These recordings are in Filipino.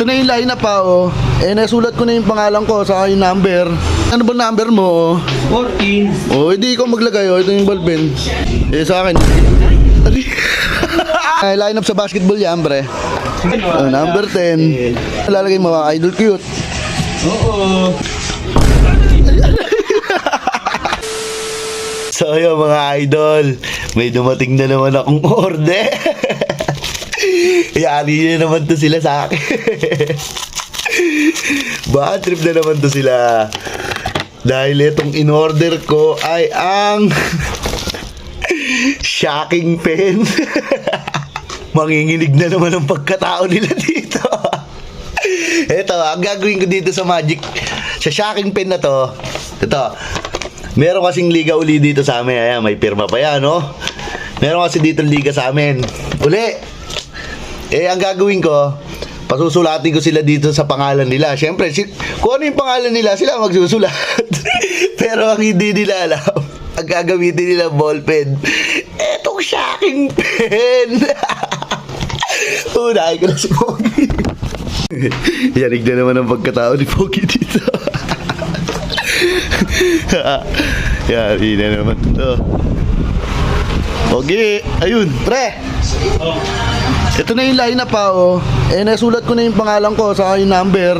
Ito na yung line up pa, oh. Eh, nasulat ko na yung pangalan ko sa yung number. Ano ba number mo, oh? 14. Oh, hindi ko maglagay, oh. Ito yung ballpen. Eh, sa akin. Ay, line up sa basketball yan, pre. Oh, number 10. Lalagay mo, mga idol cute. Oo. So yun mga idol, may dumating na naman akong order. Yari na naman to sila sa akin. Bad trip na naman to sila. Dahil itong in-order ko ay ang shocking pen. Manginginig na naman ang pagkatao nila dito. Ito, ang gagawin ko dito sa Magic, sa shocking pen na to, ito, meron kasing liga uli dito sa amin. Ayan, may pirma pa yan, no? Meron kasi dito liga sa amin. Uli! Eh, ang gagawin ko, pasusulatin ko sila dito sa pangalan nila. Siyempre, si, kung ano yung pangalan nila, sila magsusulat. Pero ang hindi nila alam, ang gagamitin nila ballpen, etong shocking pen. Unahin ko na si Pogi. Yanig na naman ang pagkatao ni Pogi dito. Yari na naman to. Pogi, ayun, pre. Ito na yung line up pa, oh. Eh, nasulat ko na yung pangalan ko sa yung number.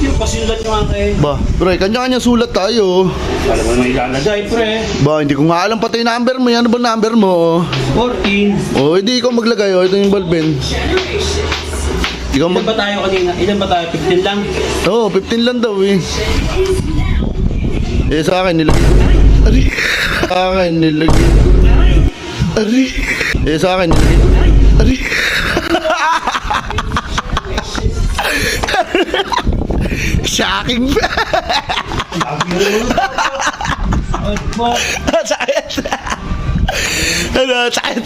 Yung pasinulat nyo nga kayo. Ba, pre, kanya-kanya sulat tayo. Alam mo may ilalagay, pre. Ba, hindi ko nga alam pati yung number mo. Ano ba number mo? 14. Oh, hindi ko maglagay, oh. Ito yung ballpen. Ikaw Ilan mag... ba tayo kanina? Ilan ba tayo? 15 lang? Oo, oh, 15 lang daw eh. Eh, sa akin nilagay. Ari. Sa akin nilagay. Ari. Eh, sa akin nilagay Ari. Shocking. Sakit. Ano, sakit.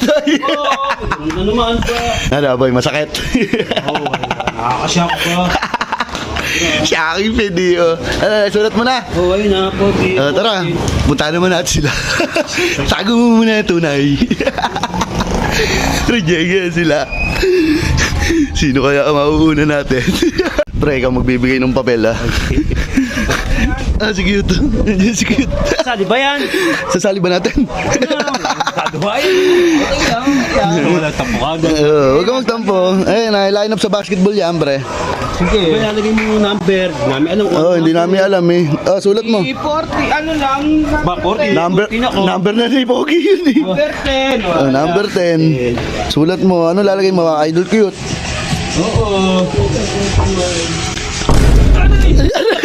Ano naman ba? Ano, boy, masakit. Oo, nakakashock ba? Shocking video. Ano, sulat mo na. Oo, ayun na, Pogi. Ah, tara, punta naman natin sila. Tago mo muna tunay. Reject sila. Sino kaya ang mauuna natin? Pre, ikaw magbibigay ng papel ha. ah, si cute. Nandiyan si cute. Sali ba yan? Sasali ba natin? Kagawa yun. Okay lang. Yan. Wala tapukagan. Oo, huwag ka magtampo. Ayun, na line up sa basketball yan, pre. Sige. Ba nalagay mo yung number? Namin alam ko. Oo, oh, hindi namin alam eh. Ah, sulat mo. 40, ano lang. Ba, 40? Number, 14 ako. number na ni Pogi yun eh. Number 10. Oh, number 10. Sulat mo. Ano lalagay mo? Idol cute. Oo.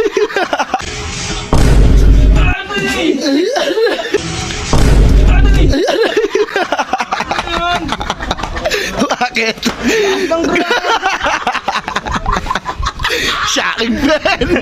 Bakit? Shocking pen!